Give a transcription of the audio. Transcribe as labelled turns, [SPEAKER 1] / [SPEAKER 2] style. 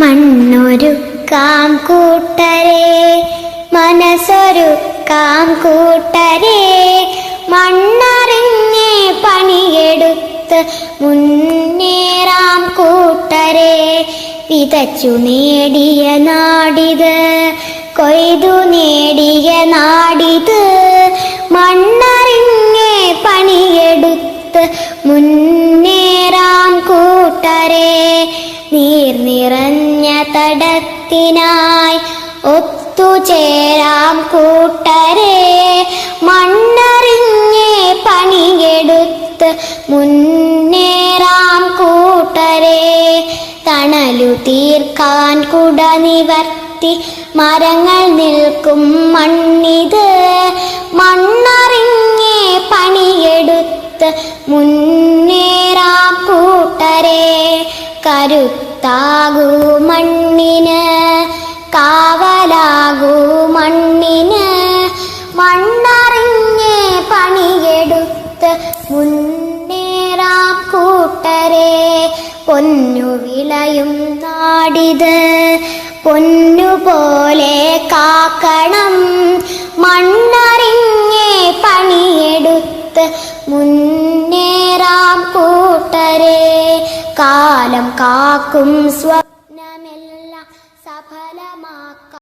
[SPEAKER 1] മണ്ണൊരുക്കാം കൂട്ടരെ മനസ്സൊരുക്കാം കൂട്ടരെ മണ്ണറിഞ്ഞേ പണിയെടുത്ത് മുന്നേറാം കൂട്ടരെ. വിതച്ചു നേടിയ നാടിത് കൊയ്തു നേടിയ നാടിത്. നീർ നിറഞ്ഞ തടത്തിനായി ഒത്തുചേരാം കൂട്ടരെ. മണ്ണറിഞ്ഞേ പണിയെടുത്ത് മുന്നേറാം കൂട്ടരെ. തണലു തീർക്കാൻ കുട നിവർത്തി മരങ്ങൾ നിൽക്കും മണ്ണിത്. മണ്ണറിഞ്ഞേ പണിയെടുത്ത് മുന്നേറാം കൂട്ടരെ. കരുത്താകൂ മണ്ണിന് കാവലാകൂ മണ്ണിന്. മണ്ണറിഞ്ഞ് പണിയെടുത്ത് മുന്നേറാം കൂട്ടരെ പൊന്നു വിളയും നാടിത്. പൊന്നുപോലെ കാക്കണം മണ്ണറിഞ്ഞ് പണിയെടുത്ത് മുന്നേറാം കൂട്ടരെ. കാലം കാക്കും സ്വപ്നമെല്ലാം സഫലമാക്ക.